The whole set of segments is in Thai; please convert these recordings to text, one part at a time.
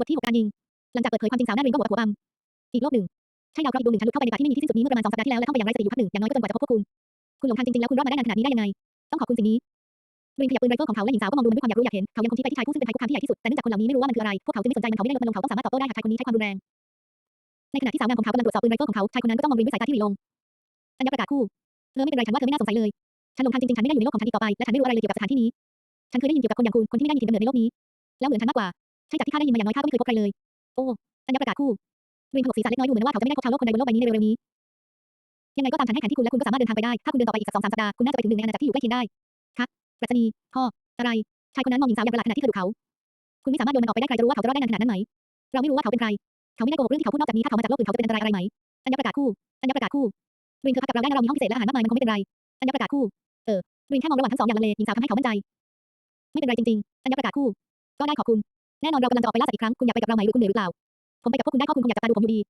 บทที่หกการยิง หลังจากเปิดเผยความจริงสาวหน้ารินก็หัวหัวบำอีกโลกหนึ่ง ใช่ดาวเคราะห์อีกดวงหนึ่งทะลุเข้าไปในป่าที่ไม่มีที่สิ้นสุดนี้เมื่อประมาณสองสัปดาห์ที่แล้วและท่องไปอย่างไร้สติอยู่พักหนึ่งอย่างน้อยก็จนกว่าจะพบพวกคุณ คุณหลงทางจริงๆแล้วคุณรอดมาได้นานขนาดนี้ได้ยังไง ต้องขอบคุณสิ่งนี้รินขยับปืนไรเฟิลของเขาและหญิงสาวก็มองดูมันด้วยความอยากรู้อยากเห็น เขายังคงชี้ไปที่ชายผู้ซึ่งเป็นภัยคุกคามที่ใหญ่ที่สุด แต่เนื่องจากคนเหล่านี้ไม่รู้ว่ามันคืออะไร พวกเขาจึงไม่สนใจมันเขาไม่ได้ลดมันลงเขาต้องสามารถตอบโต้ได้หากชายคนนี้ใช้ความรุนแรง ในขณะที่สาวงามของเขากำลังตรวจสอบปืนไรเฟิลของเขา ชายคนนั้นก็ต้องมองรินด้วยสายตาที่หลีลงอัญญประกาศคู่ เธอไม่เป็นไรฉันว่าเธอไม่น่าสงสัยเลย ฉันหลงทางจริงๆฉันไม่ได้อยู่ในโลกของฉันอีกต่อไป และฉันไม่รู้อะไรเลยเกี่ยวกับสถานที่นี้ ฉันเคยได้ยินเกี่ยวกับคนอย่างคุณ คนที่ไม่ได้มีถิ่นกำเนิดในโลกนี้ แล้วเหมือนฉันมากกว่า ใช่จากที่ข้าได้ยินมาอย่างน้อยข้าก็ไม่เคยพบใครเลย โอ้อัญญประกาศคู่รินถกศีรษะเล็กน้อยดูเหมือนว่าเขาจะไม่ได้พบชาวโลกคนใดบนโลกใบนี้ในเร็วๆนี้ ยังไงก็ตามฉันให้แผนที่คุณและคุณก็สามารถเดินทางไปได้ ถ้าคุณเดินต่อไปอีกสักสองสามสัปดาห์คุณน่าจะไปถึงหนึ่งในอาณาจักรที่อยู่ใกล้เคียงได้คะปรัชนีพ่ออะไรชายคนนั้นมองหญิงสาวอย่างประหลาดขณะที่เธอดูเขา คุณไม่สามารถโยนมันออกไปได้ใครจะรู้ว่าเขาจะรอดได้นานขนาดนั้นไหม เราไม่รู้ว่าเขาเป็นใคร เขาไม่ได้โกหกเรื่องที่เขาพูดนอกจากนี้ถ้าเขามาจากโลกอื่นเขาจะเป็นอันตรายอะไรไหม อัญญประกาศคู่ อัญญประกาศคู่รินเธอพักกับเราได้นะเรามีห้องพิเศษและอาหารมากมายมันคงไม่เป็นไร อัญญประกาศคู่ เออรินแค่มองระหว่างทั้งสองอย่างลังเลหญิงสาวทำให้เขามั่นใจ ไม่เป็นไรจริงๆ อัญญประกาศคู่ ก็ได้ขอบคุณ แน่นอนเรากำลังจะออกไปล่าสัตว์อีกครั้ง คุณอยากไปกับเราไหมหรือคุณเหนื่อยหรือเปล่า ผมไปกับพวกคุณได้ข้อคุณคงอยากจับตาดูผมอยู่ดี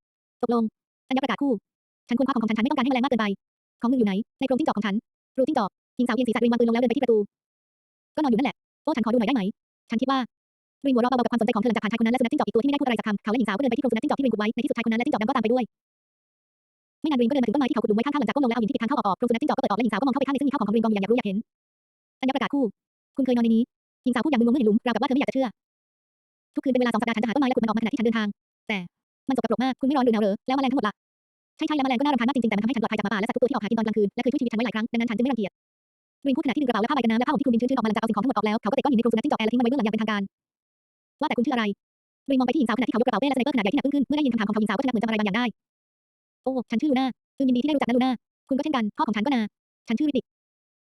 ตกลงอัญญประกาศคู่ ฉันควรคว้าของของฉันฉันไม่ต้องการให้แมลงมากเกินไป ของมึงอยู่ไหน ในโพรงจิ้งจอกของฉันรูจิ้งจอกหญิงสาวเอียงศีรษะรินวางปืนลงแล้วเดินไปที่ประตู ก็นอนอยู่นั่นแหละโอ้ฉันขอดูหน่อยได้ไหม ฉันคิดว่ารินหัวเราะเบาๆกับความสนใจของเธอหลังจากผ่านชายคนนั้นและสุนัขจิ้งจอกอีกตัวที่ไม่ได้พูดอะไรสักคำเขาและหญิงสาวก็เดินไปที่โพรงสุนัขจิ้งจอกที่รินขุดไว้ในที่สุดชายคนนั้นและจิ้งจอกดำก็ตามไปด้วยไม่นานรินก็เดินมาถึงต้นไม้ที่เขาขุดหลุมไว้ข้างๆหลังจากก้มลงแล้วเอาหินที่ปิดทางเข้าออกโพรงสุนัขจิ้งจอกก็เปิดออกและหญิงสาวก็มองเข้าไปข้างในซึ่งมีข้าวของของรินกองอยู่อย่างอยากรู้อยากเห็นอัญญประกาศคู่ คุณเคยนอนในนี้หญิงสาวพูดอย่างมึนงงเมื่อเห็นหลุมราวกับว่าเธอไม่อยากจะเชื่อ ทุกคืนเป็นเวลาสองสัปดาห์ฉันจะหาต้นไม้และขุดมันออกมาขณะที่ฉันเดินทาง แต่มันสกปรกมากคุณไม่ร้อนหรือหนาวเหรอแล้วแมลงทั้งหมดล่ะใช่ใช่แล้วแมลงก็น่ารำคาญมากจริงๆแต่มันทำให้ฉันปลอดภัยจากหมาป่าและสัตว์ทุกตัวที่ออกหากินตอนกลางคืนและเคยช่วยชีวิตฉันไว้หลายครั้งดังนั้นฉันจึงไม่รังเกียจรินพูดขณะที่ดึงกระเป๋าและผ้าใบกันน้ำและผ้าห่มที่คลุมดินชื้นๆออกมาหลังจากเอาสิ่งของทั้งหมดออกแล้วเขาก็เตะก้อนหินในโพรงสุนัขจิ้งจอกแอร์และทิ้งมันไว้เบื้องหลังอย่างเป็นทางการว่าแต่คุณชื่ออะไรรินมองไปที่หญิงสาวขณะที่เขายกกระเป๋าเป้และสไนเปอร์ขนาดใหญ่ที่หนักอึ้งขึ้นเมื่อได้ยินคำถามของเขาหญิงสาวก็ชนะเหมือนจำอะไรบางอย่างได้โอ้ฉันชื่อลูน่าอืมยินดีที่ได้รู้จักนะลูน่าคุณก็เช่นกันพ่อของฉันก็นาฉันชื่อริติก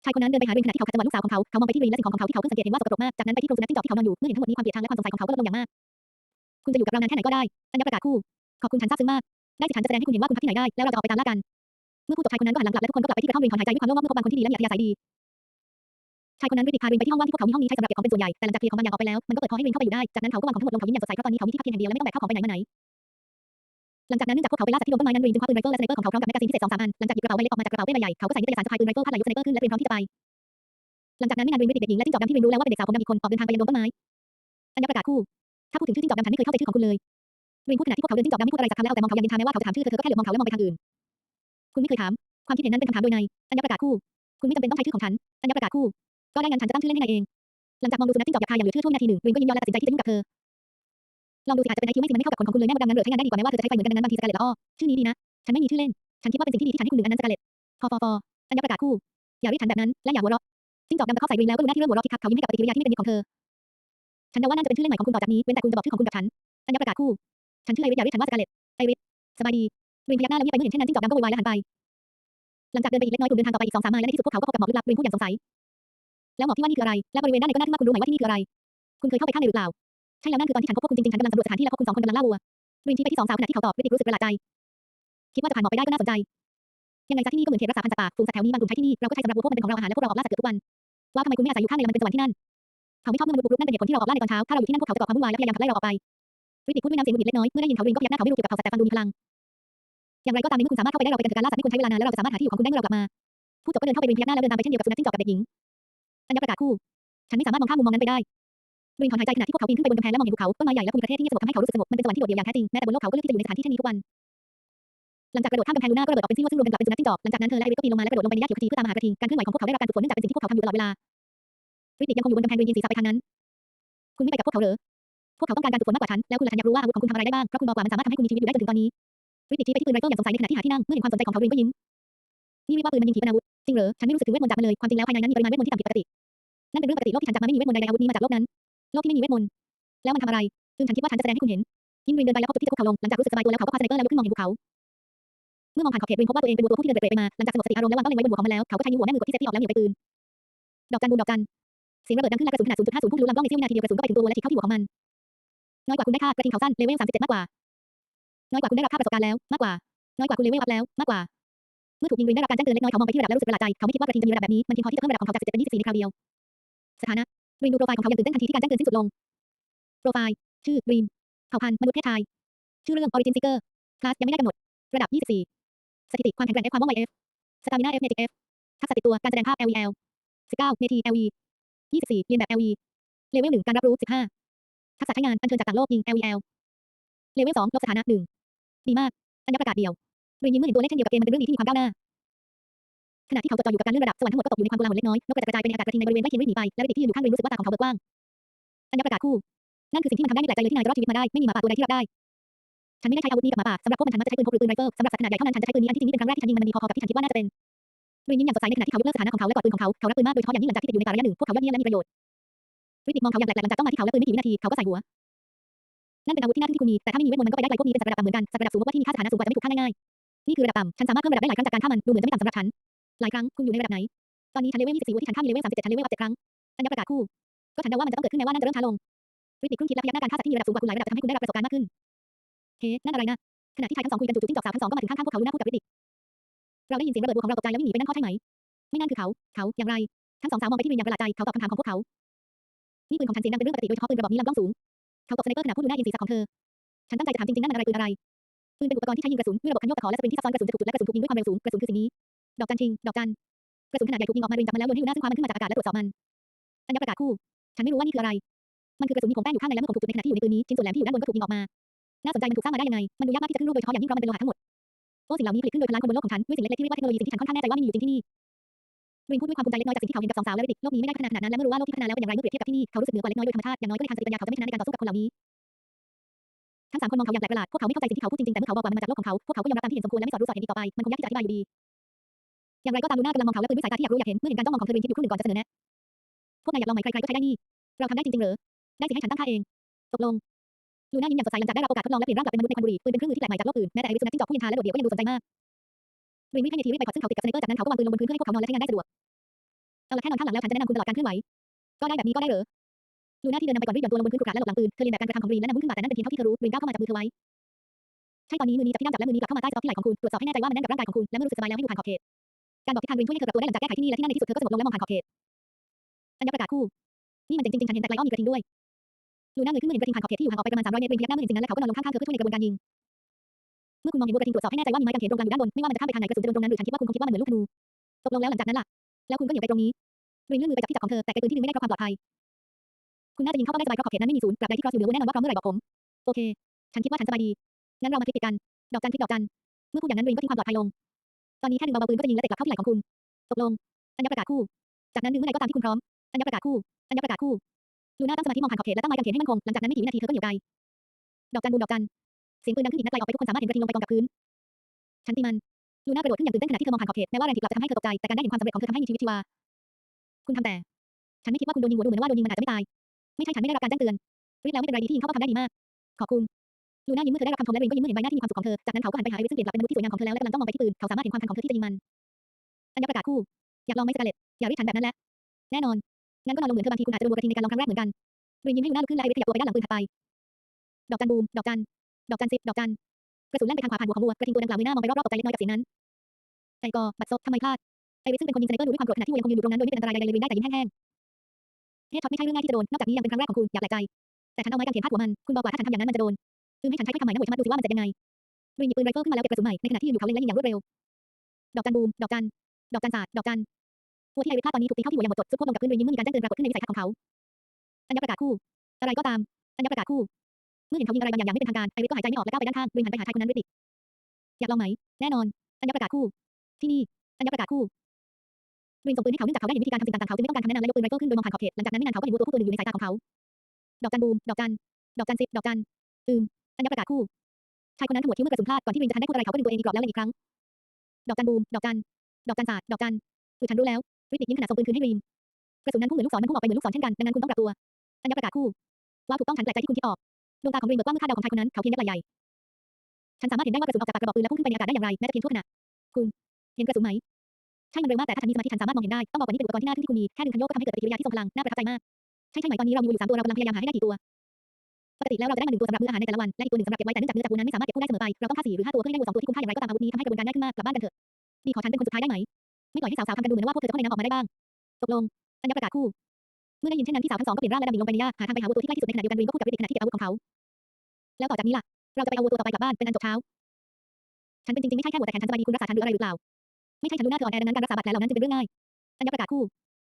ชายคนนั้นเดินไปหาเรนขณะที่เขาขัดจังหวะลูกสาวของเขา เขามองไปที่เรนและสิ่งของของเขาที่เขาเพิ่งสังเกตเห็นว่าสกปรกมาก จากนั้นไปที่โพรงสุนัขจิ้งจอกที่เขานอนอยู่ เมื่อเห็นทั้งหมดนี้ความเกลียดชังและความสงสัยของเขาก็ลดลงอย่างมาก คุณจะอยู่กับเรานานแค่ไหนก็ได้อัญญประกาศคู่ ขอบคุณฉันซาบซึ้งมาก ได้สิฉันจะแสดงให้คุณเห็นว่าคุณพักที่ไหนได้ แล้วเราจะออกไปตามล่ากัน เมื่อพูดจบชายคนนั้นก็หันหลังกลับและทุกคนก็กลับไปที่กระท่อมเรนถอนหายใจด้วยความโล่งว่าเมื่อพบบางคนที่ดีและมีอัธยาศัยดีชายคนนั้นรีบพาเรนไปที่ห้องว่างที่พวกเขามีห้องนี้ใช้สำหรับเก็บของเป็นส่วนใหญ่ แต่หลังจากเคลียร์ของบางอย่างออกไปแล้ว มันก็เปิดพอให้เรนเข้าไปอยู่ได้ จากนั้นเขาก็วางของทั้งหมดลงเขายิ้มอย่างสดใสเพราะตอนนี้เขามีที่พักเพียงแห่งเดียวและไม่ต้องแบกข้าวของไปไหนมาไหน หลังจากนั้นเนื่องจากพวกเขาไปล่าสัตว์ที่บนต้นไม้นั้นรินจึงคว้าปืนไรเฟิลและสไนเปอร์ของเขาพร้อมกับแมกกาซีนพิเศษสองสามอันหลังจากหยิบกระเป๋าใบเล็กออกมาจากกระเป๋าเป้ใบใหญ่เขาก็ใส่นิตยสารสะพายปืนไรเฟิลพาดไหลลูกสไนเปอร์ขึ้นและเตรียมพร้อมที่จะไปหลังจากนั้นไม่นานรินรีบเด็กหญิงและจิ้งจอกดำที่รินรู้แล้วว่าเป็นเด็กสาวผมดำอีกคนออกเดินทางไปยังดงต้นไม้อัญญประกาศคู่ถ้าพูดถึงชื่อจิ้งจอกดำฉันไม่เคยเข้าใจชื่อของคุณเลยรินพูดขณะที่พวกเขาเดินจิ้งจอกดำไม่พูดอะไรสักคำแล้วแต่มองเขายังนินทาแม้ว่าเขาจะถามชื่อเธอเธอก็แค่เหลือบมองเขาและมองไปทางอื่นคุณไม่เคยถามความคิดเห็นนั้นเป็นคำถามโดยในอัญญประกาศคู่ คุณไม่จำเป็นต้องใช้ชื่อของฉันอัญญประกาศคู่ ก็ได้งั้นฉันจะตั้งชื่อเล่นให้นายเองหลังจากมองดูสุนัขจิ้งจอกหยาบคายอย่างเหลือเชื่อช่วงนาทีหนึ่งรินก็ยิ้มย้อนและตัดสินใจที่จะยุ่งกับเธอ ลองดูสิอาจจะเป็นไอคิวไม่สิมันไม่เข้ากับคนของคุณเลยแม่มดดังนั้นเหลือใช้งานได้ดีกว่าแม้ว่าเธอจะใช้ไฟเหมือนกันนั้นบางทีสกาเลตละอ้อชื่อนี้ดีนะ ฉันไม่มีชื่อเล่น ฉันคิดว่าเป็นสิ่งที่ดีที่ฉันให้คุณหนึ่งอันนั้นสกาเลตฟอฟอฟออัญญประกาศคู่ อย่าเรียกฉันแบบนั้น และอย่าหัวเราะจิ้งจอกดำตะคอกใส่รินแล้วก็รู้หน้าที่เริ่มหัวเราะคิกคักเขายิ้มให้กับปฏิกิริยาที่ไม่เป็นมิตรของเธอ ฉันเดาว่าน่าจะเป็นชื่อเล่นใหม่ของคุณต่อจากนี้เว้นแต่คุณจะบอกชื่อของคุณกับฉัน อัญญประกาศคู่ ฉันชื่อไอริสอย่าเรียกฉันว่าสกาเลตไอริสสบายดีรินพยักหน้าแล้วเงียบไปเมื่อเห็นเช่นนั้นจิ้งจอกดำก็โวยวายและหันไป หลังจากเดินไปอีกเล็กน้อยกลุ่มเดินทางต่อไปอีกสองสามไมล์และในที่สุดพวกเขาก็พบกับหมอกลึกลับรินพูดอย่างสงสัย แล้วหมอกที่ว่านี่คืออะไร และบริเวณด้านในก็น่าทึ่งมากคุณรู้ไหมว่าที่นี่คืออะไร คุณเคยเข้าไปข้างในหรือเปล่า ใช่แล้วนั่นคือตอนที่ฉันพบพวกคุณจริงๆฉันกำลังสำรวจสถานที่และพวกคุณสองคนกำลังล่าวัวรินชี้ไปที่สองสาวขณะที่เขาตอบริติกรู้สึกประหลาดใจ คิดว่าจะผ่านหมอกไปได้ก็น่าสนใจ ยังไงซะที่นี่ก็เหมือนเขตรักษาพันธุ์สัตว์ป่าฝูงสัตว์แถวนี้บางกลุ่มใช้ที่นี่เราก็ใช้สำหรับวัวพวกมันเป็นของเราอาหารและพวกเราออกล่าสัตว์เกือบทุกวันว่าทำไมคุณไม่อาศัยอยู่ข้างในมันเป็นสวรรค์ที่นั่นเขาไม่ชอบเมื่อมันบุกรุกนั่นเป็นเหตุผลที่เราออกล่าในตอนเช้าถ้าเราอยู่ที่นั่นพวกเขาจะก่อความวุ่นวายและพยายามขับไล่เราออกไปริติกพูดด้วยน้ำเสียงหงุดหงิดเล็กน้อยเมื่อได้ยินเขารินก็พยักหน้าเขาไม่รู้เกี่ยวกับเผ่าแต่ฟังดูมีพลังอย่างไรก็ตามในเมื่อคุณสามารถเข้าไปได้เราไปกันถอะการล่าสัตว์ที่คุณใช้เวลานานและเราจะสามารถหาที่อยู่ของคุณได้เมื่อเรากลับมาพูดจบก็เดินเข้าไปรินพยักหน้าแล้วเดินตามไปเช่นเดียวกับสุนัขจิ้งจอกกับเด็กหญิงอัญญาประกาศคู่ ฉันไม่สามารถมองข้ามมุมมองนั้นไปได้ รินถอนหายใจขณะที่พวกเขาปีนขึ้นไปบนกำแพงและมองเห็นภูเขาต้นไม้ใหญ่และภูมิประเทศที่เงียบสงบทำให้เขารู้สึกสงบมันเป็นสวรรค์ที่โดดเดี่ยวอย่างแท้จริงแม้แต่บนโลกเขาก็เลือกที่จะอยู่ในสถานที่เช่นนี้ทุกวันหลังจากกระโดดข้ามกำแพงลูน่าก็ระเบิดออกเป็นซี่ว่าซึ่งรวมกันกลับเป็นสุนัขจิ้งจอกหลังจากนั้นเธอและไอริสก็ปีนลงมาและกระโดดลงไปในหญ้าเขียวขจีเพื่อตามหากระทิงการเคลื่อนไหวของพวกเขาได้รับการฝึกฝนเนื่องจากเป็นสิ่งที่พวกเขาทำอยู่ตลอดเวลาริติกยังคงอยู่บนกำแพงรินยิงศีรษะไปทางนั้น คุณไม่ไปกับพวกเขาเหรอพวกเขาต้องการการฝึกฝนมากกว่าฉันแล้วคุณล่ะฉันอยากรู้ว่าอาวุธของคุณทำอะไรได้บ้างเพราะคุณบอกว่ามันสามารถทำให้คุณมีชีวิตอยู่ได้จนถึงตอนนี้ริติกชี้ไปที่ปืนไรเฟิลอย่างสงสัยในขณะที่หาที่นั่งเมื่อเห็นความสนใจของเขารินก็ยิ้มนี่เรียกว่าปืนมันยิงขีปนาวุธจริงเหรอฉันไม่รู้สึกถึงเวทมนต์จากมันเลยความจริงแล้วภายในนั้นมีปริมาณเวทมนต์ที่ต่ำผิดปกตินั่นเป็นเรื่องปกติโลกที่ฉันจากมาไม่มีเวทมนต์ใดๆอาวุธนี้มาจากโลกนั้น โลกที่ไม่มีเวทมนต์แล้วมันทำอะไรซึ่งฉันคิดว่าฉันจะแสดงให้คุณเห็นยิ่งรินเดินไปแล้วพบจุดที่จะคุกเขาลงหลังจากรู้สึกสบายตัวแล้วเขาก็คว้าสไนเปอร์แล้วลุกขึ้นมองเห็นภูเขาเมื่อมองผ่านขอบเขตรินพบว่าตัวเองเป็นวัวตัวผู้ที่เดินเตร่ไปมาหลังจากสงบสติอารมณ์และวางเป้าเล็งไว้บนหัวของมันแล้วเขาก็ใช้นิ้วหัวแม่มือกดที่เซฟตี้ออกแล้วเหนียวไปปืนดอกจันบูมดอกจันเสียงระเบิดดังขึ้นและกระสุนขนาด0.50พุ่งทะลุลำกล้องในเสี้ยววินาทีเดียวกระสุนก็ไปถึงตัววัวและฉีกเข้าที่หัวของมันน้อยกว่าคุณได้ค่ากระทิงเขาสั้นเลเวล37มากกว่าน้อยกว่าคุณได้รับค่าประสบการณ์แล้วมากกว่าน้อยกว่าคุณเลเวลอัพแล้วมากกว่าเมื่อถูกยิงรินได้รับการแจ้งเตือนเล็กน้อยเขามองไปที่ระดับแล้วรู้สึกประหลาดใจเขาไม่คิดว่ากระทิงจะมีระดับแบบนี้มันเพียงพอที่จะเพิ่มระดับของเขาจาก17เป็น24ในคราวเดียวสถานะ รินดูโปรไฟล์ของเขาอย่างตื่นเต้นทันทีที่การแจ้งเตือนสิ้นสุดลง โปรไฟล์ ชื่อรินเผ่าพันธุ์มนุษย์เพศชาย ชื่อเรื่อง Origin Seeker คลาสยังไม่ได้กำหนด ระดับ 24 สถิติความแข็งแกร่งและความว่องไว F สตามิน่า F Magic F ทักษะติดตัวการแสดงภาพ LEL 19เมที LE 24เรียนแบบ LE เลเวล1การรับรู้ 15 ทักษะใช้งานอัญเชิญจากต่างโลกยิง LEL เลเวล2ลบสถานะหนึ่งดีมากอัญญประกาศเดียวรียิ้มเมื่อเห็นตัวเลขเช่นเดียวกับเกมมันเป็นเรื่องดีที่มีความก้าวหน้า ขณะที่เขาจดจ่ออยู่กับการเลื่อนระดับสวรรค์ทั้งหมดก็ตกอยู่ในความโกลาหลเล็กน้อยนกกระจายไปในอากาศกระทิงในบริเวณใกล้เคียงรีบหนีไปและริติที่ยืนอยู่ข้างเริมรู้สึกว่าตาของเขาเบิกกว้างอัญญประกาศคู่นั่นคือสิ่งที่มันทำได้ไม่แปลกใจเลยที่นายรอดชีวิตมาได้ไม่มีหมาป่าตัวใดที่รับได้ฉันไม่ได้ใช้อาวุธนี้กับหมาป่าสำหรับพวกมันฉันมักจะใช้ปืนพกหรือปืนไรเฟิลสำหรับสัตว์ขนาดใหญ่เท่านั้นฉันจะใช้ปืนนี้อันที่จริงนี่เป็นครั้งแรกที่ฉันยิงมันมันดีพอๆกับที่ฉันคิดว่าน่าจะเป็นรินยิ้มอย่างสดใสในขณะที่เขายกเลิกสถานะของเขาและกอดปืนของเขาเขารักปืนมากโดยเฉพาะอย่างยิ่งหลังจากที่ติดอยู่ในป่าระยะหนึ่งพวกเขายอดเยี่ยมและมีประโยชน์ริติมองเขาอย่างแปลกๆหลังจากจ้องมาที่เขาและปืนไม่กี่วินาทีเขาก็ใส่หัวนั่นเป็นอาวุธที่น่าทึ่งที่คุณมีแต่ถ้าไม่มีเวทมนต์มันก็ไปได้ไกลพวกนี้เป็นสัตว์ระดับต่ำเหมือนกันสัตว์ระดับสูงพบว่าที่มีค่าสถานะสูงกว่าจะไม่ถูกฆ่าง่ายๆนี่คือระดับต่ำฉันสามารถเพิ่มระดับได้หลายครั้งจากการฆ่ามันดูเหมือนจะไม่ต่ำสำหรับฉัน หลายครั้งคุณอยู่ในระดับไหน ตอนนี้ฉันเลเวล24วุฒิฉันฆ่ามีเลเวล37ฉันเลเวล7ครั้งอัญญประกาศคู่ ก็ฉันเดาว่ามันจะต้องเกิดขึ้นแม้ว่านั่นจะเริ่มช้าลงริติครุ่นคิดและพยักหน้าการฆ่าสัตว์ที่มีระดับสูงกว่าคุณหลายระดับทำให้คุณได้รับประสบการณ์มากขึ้นเฮ้นั่นอะไรนะขณะที่ชายทั้งสองคุยกันจู่ๆจิ้งจอกสาวทั้งสองก็มาถึงข้างๆพวกเขาลูน่าพูดกับริติเราได้ยินเสียงระเบิดบัวของเราตกใจแล้ววิ่งหนีไปนั่นข้อใช่ไหม ไม่นั่นคือเขา เขาอย่างไร ทั้งสองสาวมองไปที่รินอย่างประหลาดใจ เขาตอบคำถามของพวกเขา นี่ปืนของฉันเสียงดังเป็นเรื่องปกติโดยเฉพาะปืนระบอกนี้ลำกล้องสูง เขาตบสไนเปอร์ขณะพูดดูหน้ายิงศีรษะของเธอ ฉันตั้งใจจะถามจริงๆนั่นมันอะไรปืนอะไร ปืนเป็นอุปกรณ์ที่ใช้ยิงกระสุนด้วยระบบคันโยกตะขอและสปริงที่ซับซ้อนกระสุนจะถูกจุดและกระสุนถูกยิงด้วยความเร็วสูง กระสุนคือสิ่งนี้ ดอกจันชิง ดอกจันกระสุนขนาดใหญ่ถูกยิงออกมารินจับมันแล้วโยนให้ลูน่าซึ่งคว้ามันขึ้นมาจากอากาศและตรวจสอบมันอัญญประกาศคู่ ฉันไม่รู้ว่านี่คืออะไร มันคือกระสุนมีผงแป้งอยู่ข้างในและเมื่อผมถูกจุดในขณะที่อยู่ในปืนนี้ชิ้นส่วนแหลมที่อยู่ด้านบนก็ถูกยิงออกมา น่าสนใจมันถูกสร้างมาได้ยังไง มันดูยากมากที่จะขึ้นรูปโดยเฉพาะอย่างยิ่งเพราะมันเป็นโลหะทั้งหมดโอ้สิ่งเหล่านี้ผลิตขึ้นโดยพลังคนบนโลกของฉันด้วยสิ่งเล็กๆที่เรียกว่าเทคโนโลยีสิ่งที่ฉันค่อนข้างแน่ใจว่ามีอยู่จริงที่นี่รินพูดด้วยความภูมิใจเล็กน้อยจากสิ่งที่เขาเห็นกับสองสาวและริติโลกนี้ไม่ได้พัฒนาขนาดนั้นและเมื่อรู้ว่าโลกที่พัฒนาแล้วเป็นอย่างไรเมื่อเปรียบเทียบกับที่นี่เขารู้สึกเหนือกว่าเล็กน้อยโดยธรรมชาติอย่างน้อยก็ในทางสติปัญญาเขาจะไม่ชนะในการต่อสู้กับคนเหล่านี้ทั้งสามคนมองเขาอย่างแปลกประหลาดพวกเขาไม่เข้าใจสิ่งที่เขาพูดจริงๆแต่เมื่อเขาบอกว่ามันมาจากโลกของเขาพวกเขาก็ยอมรับตามที่เห็นสมควรและไม่สอดรู้สอดเห็นอีกต่อไปมันคงยากที่จะอธิบายอยู่ดี อย่างไรก็ตามลูน่ากำลังมองเขาและปืนด้วยสายตาที่อยากรู้อยากเห็นเมื่อเห็นการจ้องมองของเธอรินคิดอยู่ครึ่หนึ่งก่อนจะเสนอแนะพวกนายอยากลองไหมใครๆก็ใช้ได้นี่เราทำได้จริงๆเหรอได้สิให้ฉันตั้งค่าเองตกลงลูน่ายิ้มอย่างสดใสหลังจากได้รับโอกาสทดลองและเปลี่ยนร่างกลับเป็นมนุษย์ในควันบุหรี่ปืนเป็นเครื่องมือที่แปลกใหม่จากโลกอื่นแม้แต่ไอริสสุนัขจิ้งจอกผู้ยินทาและโดดเดี่ยวก็ยังดูสนใจมากรินวิ่งให้ในทีรีบไปกอดซึ่งเขาติดกับสไนเปอร์จากนั้นเขาก็วางปืนลงบนพื้นเพื่อให้พวกเขานอนและใช้งานได้สะดวกเอาละแค่นอนข้างหลังแล้วฉันจะแนะนำคุณตลอดการเคลื่อนไหวก็ได้แบบนี้ก็ได้เหรอลูน่าที่เดินนำไปก่อนรีบหย่อนตัวลงบนพื้นกรุกระและหลบหลังปืนเธอเรียนแบบการกระทำของรีนและนำมือขึ้นมาแต่นั่นเป็นเพียงเท่าที่เธอรู้รีนก้าวเข้ามาจับมือเธอไว้ใช่ตอนนี้มือนี้จับที่ด้ามจับและมือนี้กลับเข้ามาใต้ซอกที่ไหล่ของคุณตรวจสอบให้แน่ใจว่ามันแน่นกับร่างกายของคุณและเมื่อรู้สึกสบายแล้วให้ดูผ่านขอบเขต การบอกทิศทางรินช่วยให้เธอกลับตัวได้หลังจากแก้ไขที่นี่และที่นั่นในที่สุดเธอก็สงบลงและมองผ่านขอบเขตอัญญประกาศคู่ นี่มันเจ๋งจริงๆฉันเห็นแต่ไกลอ้อมมีกระทิงด้วยลูน่าเงยขึ้นเมื่อเห็นกระทิงผ่านขอบเขตที่อยู่ห่างออกไปประมาณ300เมตรรินพยักหน้าเมื่อเห็นสิ่งนั้นและเขาก็นอนลงข้างๆเธอเพื่อช่วยในกระบวนการยิง เมื่อคุณมองเห็นวัวกระทิงตรวจสอบให้แน่ใจว่ามีไม้กางเขนตรงกลางอยู่ด้านบนไม่ว่ามันจะข้ามไปทางไหนกระสุนจะโดนตรงนั้นหรือฉันคิดว่าคุณคงคิดว่ามันเหมือนลูกธนูตกลงแล้วหลังจากนั้นล่ะแล้วคุณก็เหนียวไปตรงนี้รินเลื่อนมือไปจับที่จับของเธอแต่ไกลปืนที่ดึงไม่ได้เพราะความปลอดภัยคุณน่าจะยิงเข้าเป้าได้สบายเพราะขอบเขตนั้นไม่มีศูนย์ตราบใดที่ครอสอยู่เหนือวัวแน่นอนว่าพร้อมเมื่อไหร่บอกผมโอเค ฉันคิดว่าฉันสบายดีงั้นเรามาคลิกติดกัน ดอกจันคลิกดอกจันเมื่อพูดอย่างนั้นรินก็ทิ้งความปลอดภัยลง ตอนนี้แค่ดึงเบาๆปืนก็จะยิงและเตะกลับเข้าที่ไหล่ของคุณ ตกลง อัญญประกาศคู่ จากนั้นดึงเมื่อไหร่ก็ตามที่คุณพร้อม อัญญประกาศคู่ อัญญประกาศคู่ ลูน่าตั้งสมาธิมองผ่านขอบเขตและตั้งไม้กางเขนให้มั่นคง หลังจากนั้นไม่กี่วินาทีเธอก็เหนียวไกล ดอกจันบูมดอกจัน เสียงปืนดังขึ้นอีกนัดไกลออกไปทุกคนสามารถเห็นกระทิงลงไปกองกับพื้น ฉันตีมัน ลูน่ากระโดดขึ้นอย่างตื่นเต้นขณะที่เธอมองผ่านขอบเขตแม้ว่าแรงถีบกลับจะทำให้เธอตกใจแต่การได้เห็นความสำเร็จของเธอทำให้มีชีวิตชีวา คุณทำแต่ ฉันไม่คิดว่าคุณโดนยิงหัวดูเหมือนว่าโดนยิงมันอาจจะไม่ตาย ไม่ใช่ฉันไม่ได้รับการแจ้งเตือนรีบแล้วไม่เป็นไรดีที่ยิงเข้าก็ทำได้ดีมาก ขอบคุณ ลูน่ายิ้มเมื่อเธอได้รับคำชมและรินก็ยิ้มเมื่อเห็นใบหน้าที่มีความสุขของเธอ จากนั้นเขาก็หันไปหาไอริสซึ่งเปลี่ยนกลับเป็นมนุษย์ที่สวยงามของเธอแล้วและกำลังจ้องมองไปที่ปืน เขาสามารถเห็นความแข็งของเธอที่จะยิงมันอัญญาประกาศคู่ อยากลองไหมสกาเลตอย่ารียกฉันแบบนั้นแหละแน่นอน งั้นก็นอนลงเหมือนเธอบางทีคุณอาจจะโดนวัวกระทิงในการลองครั้งแรกเหมือนกันรินยิ้มให้ลูน่าลุกขึ้นและไอริสขยับตัวไปด้านหลังปืนถัดไป ดอกจันบูม ดอกจัน ดอกจันซิปดอกจัน กระสุนแล่นไปทางขวาผ่านหัวของวัว กระทิงตัวดังกล่าวเงยหน้ามองไปรอบๆตกใจเล็กน้อยกับเสียงนั้นใจกอบัดซบทำไมพลาด ไอริสซึ่งเป็นคนยิงสไนเปอร์ดูด้วยความโกรธขณะที่วัวยังคงยืนอยู่ตรงนั้นโดยไม่เป็นอันตรายใดๆเลยรินได้แต่ยิ้มแห้งๆเฮดช็อตไม่ใช่เรื่องง่ายที่จะโดนนอกจากนี้ยังเป็นครั้งแรกของคุณอย่าแปลกใจแต่ฉันเอาไม้กางเขนพาดหัวมัน คุณบอกว่าถ้าฉันทำอย่างนั้นมันจะโดน คือให้ฉันใช้ถ้อยคำใหม่นะหวยชะมัดดูสิว่ามันจะเป็นยังไงรินหยิบปืนไรเฟิลขึ้นมาแล้วเก็บกระสุนใหม่ในขณะที่ยืนอยู่เขาเล็งและยิงอย่างรวดเร็ว ดอกจันบูม ดอกจัน ดอกจันศาสตร์ดอกจันหัวที่ไอริสพลาดตอนนี้ถูกตีเข้าที่หัวอย่างหมดจดซุกพวกลงกับพื้นรินยิ้มเมื่อมีการแจ้งเตือนปรากฏขึ้นในวิสัยทัศน์ของเขาอัญญประกาศคู่ อะไรก็ตามอัญญประกาศคู่ เมื่อเห็นเขายิงอะไรบางอย่างอย่างไม่เป็นทางการไอริสก็หายใจไม่ออกและก้าวไปด้านข้างรินหันไปหาชายคนนั้นด้วยติอยากลองไหม แน่นอนอัญญประกาศคู่ ที่นี่อัญญประกาศคู่รินส่งปืนให้เขาเนื่องจากเขาได้เห็นวิธีการทำสิ่งต่างๆเขาจึงไม่ต้องการคำแนะนำและยกปืนไรเฟิลขึ้นโดยมองผ่านขอบเขตหลังจากนั้นไม่นานเขาก็เห็นวัวตัวผู้ตัวหนึ่งอยู่ในสายตาของเขา ดอกจันบูม ดอกจัน ดอกจันซิปดอกจันอืม ญญประกาศคู่ ชายคนนั้นขมวดคิ้วเมื่อกระสุนพลาดก่อนที่รินจะทันได้พูดอะไรเขาก็ดึงตัวเองอีกรอบแล้วเล็งอีกครั้ง ดอกจันบูม ดอกจัน ดอกจันศาสตร์ดอกจันคือฉันรู้แล้วริติยิ้มขณะส่งปืนคืนให้รินกระสุนนั้นพุ่งเหมือนลูกศรมันพุ่งออกไปเหมือนลูกศรเช่นกันดังนั้นคุณต้องปรับตัวอัญญประกาศคู่ว้าถูกต้องฉันแปลกใจที่คุณคิดออกดวงตาของรินเบิกกว้างเมื่อคาดเดาของชายคนนั้นเขาเพียงยักไหล่ใหญ่ฉันสามารถเห็นได้ว่ากระสุนออกจากปากกระบอกปืนและพุ่งขึ้นไปในอากาศได้อย่างไรแม้แต่เพียงชั่วขณะคุณเห็นกระสุนไหมใช่มันเร็วมากแต่ถ้าฉันมีสมาธิฉันสามารถมองเห็นได้ต้องบอกว่านี่เป็นอุปกรณ์ที่น่าทึ่งที่คุณมีแค่ดึงคันโยกก็ทำให้เกิดปฏิกิริยาที่ทรงพลังน่าประทับใจมากใช่ใช่ไหมตอนนี้เรามีอยู่สามตัวเรากำลังพยายามหาให้ได้กี่ตัว ปกติแล้วเราจะได้มาหนึ่งตัวสำหรับมื้ออาหารในแต่ละวัน และอีกตัวหนึ่งสำหรับเก็บไว้แต่เนื่องจากเนื้อจากวัวนั้นไม่สามารถเก็บกู้ได้เสมอไป เราต้องฆ่าสี่หรือห้าตัวเพื่อให้ได้วัวสองตัวที่คุ้มค่าอย่างไรก็ตามอาวุธนี้ทำให้กระบวนการง่ายขึ้นมากกลับบ้านกันเถอะดีขอฉันเป็นคนสุดท้ายได้ไหม ไม่ปล่อยให้สาวๆทำกันดูเหมือนว่าพวกเธอจะเข้าในน้ำออกมาได้บ้างตกลงอัญญประกาศคู่ เมื่อได้ยินเช่นนั้นพี่สาวทั้งสองก็เปลี่ยนร่างและดำดิ่งลงไปในหญ้าหาทางไปหาวัวตัวที่ใกล้ที่สุดในขณะเดียวกันรินก็พูดกับริติขณะที่เก็บอาวุธของเขา แล้วต่อจากนี้ล่ะ เราจะไปเอาวัวตัวต่อไปกลับบ้านเป็นอันจบเช้า ฉันเป็นจริงๆไม่ใช่แค่หัวแต่แขนฉันสบายดีคุณรักษาฉันหรืออะไรหรือเปล่า ไม่ใช่ฉันรู้หน้าเธออ่อนแอดังนั้นการรักษาบาดแผลเหล่านั้นจึงเป็นเรื่องง่ายอัญญประกาศคู่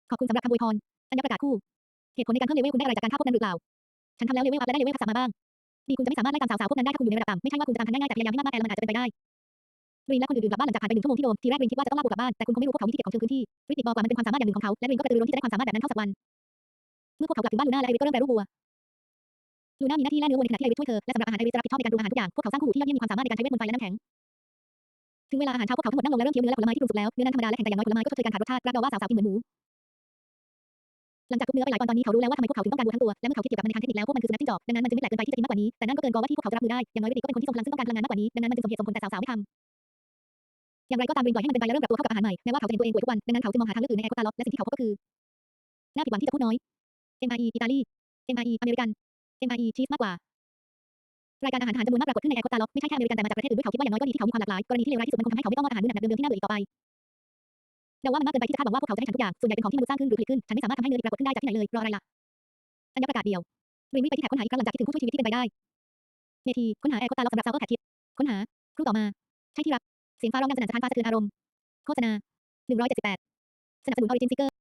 ขอบคุณสำหรับคำอวยพรอัญญประกาศคู่ เหตุผลในการเพิ่มเลเวลคุณได้อะไรจากการฆ่าพวกนั้นหรือเปล่า ฉันทำแล้วเลเวลอัพและได้เลเวลทักษะมาบ้างดีคุณจะไม่สามารถไล่ตามสาวๆพวกนั้นได้ถ้าคุณอยู่ในระดับต่ำไม่ใช่ว่าคุณจะตามทันได้ง่ายแต่พยายามให้มากๆแต่มันอาจจะเป็นไปได้รินและคนอื่นๆกลับบ้านหลังจากผ่านไปหนึ่งชั่วโมงที่โดมทีแรกรินคิดว่าจะต้องลากกูกลับบ้านแต่คุณคงไม่รู้พวกเขามีที่เก็บของเชิงพื้นที่ริติกบอกว่ามันเป็นความสามารถอย่างหนึ่งของเขาและรินก็กระตือรือร้นที่จะได้ความสามารถแบบนั้นเข้าสักวัน เมื่อพวกเขากลับถึงบ้านลูน่าและไอริสก็เริ่มแปรรูปวัวลูน่ามีหน้าที่แล่เนื้อวัวในขณะที่ไอริสช่วยเธอและสำหรับอาหารไอริสจะรับผิดชอบในการปรุงอาหารทุกอย่างพวกเขาสร้างคู่หูที่ยอดเยี่ยมมีความสามารถในการใช้เวทมนต์ไฟและน้ำแข็งถึงเวลาอาหารเช้าพวกเขาทั้งหมดนั่งลงและเริ่มเคี้ยวเนื้อและผลไม้ที่ปรุงสุกแล้วเนื้อนั้นธรรมดาและแข็งแต่อย่างน้อยผลไม้ก็ชดเชยการขาดรสชาติรักเดาว่าสาวๆกินเหมือนหมู หลังจากทุบเนื้อไปหลายตอนตอนนี้เขารู้แล้วว่าทำไมพวกเขาถึงต้องการวัวทั้งตัว และเมื่อเขาคิดเกี่ยวกับมันในทางเทคนิคแล้วพวกมันคือสุนัขจิ้งจอกดังนั้นมันจึงไม่แปลกเกินไปที่จะกินมากกว่านี้ แต่นั่นก็เกินกว่าว่าที่พวกเขาจะรับมือได้ อย่างน้อยริติกก็เป็นคนที่ทรงพลังซึ่งต้องการพลังงานมากกว่านี้ ดังนั้นมันจึงสมเหตุสมผลแต่สาวๆไม่ทำอย่างไรก็ตามรินปล่อยให้มันเป็นไปและเริ่มปรับตัวเข้ากับอาหารใหม่ แม้ว่าเขาจะเห็นตัวเองป่วยทุกวัน ดังนั้นเขาจึงมองหาทางเลือกอื่นในแอร์โกตาล็อกและสิ่งที่เขาพบก็คือ น่าผิดหวังที่จะพูดน้อย MIE อิตาลี MIE อเมริกัน MIE ชีสมากกว่า รายการอาหารทหารจำนวนมากปรากฏขึ้นในแอร์โกตาล็อกไม่ใช่แค่อเมริกันแต่มาจากประเทศอื่นด้วยเขาคิดว่าอย่างน้อยก็ดีที่เขามีความหลากหลาย กรณีที่เลวร้ายที่สุดมันคงทำให้เขาไม่ต้องมอบอาหารมื้อหนักเดิมๆที่น่าเบื่ออีกต่อไป แต่ว่ามันมากเกินไปที่จะคาดหวังว่าพวกเขาจะให้ฉันทุกอย่าง ส่วนใหญ่เป็นของที่มนุษย์สร้างขึ้นหรือผลิตขึ้น ฉันไม่สามารถทำให้เนื้อดีปรากฏขึ้นได้จากที่ไหนเลย รออะไรล่ะอัญญประกาศเดียวรินวิ่ไปที่แถบค้นหาอีกครั้งหลังจากที่ถึงผู้ช่วยชีวิตที่เป็นไปได้ เมทีค้นหาแอร์โกตาล็อกสำหรับซาวเวอร์แพทคิด ค้นหาครู่ต่อมา ใช่ที่รัก เสียงฟ้าร้องดังสนั่นสะท้านฟ้าสะเทือนอารมณ์ โฆษณา178สนับสนุนออริจินซิเกอร์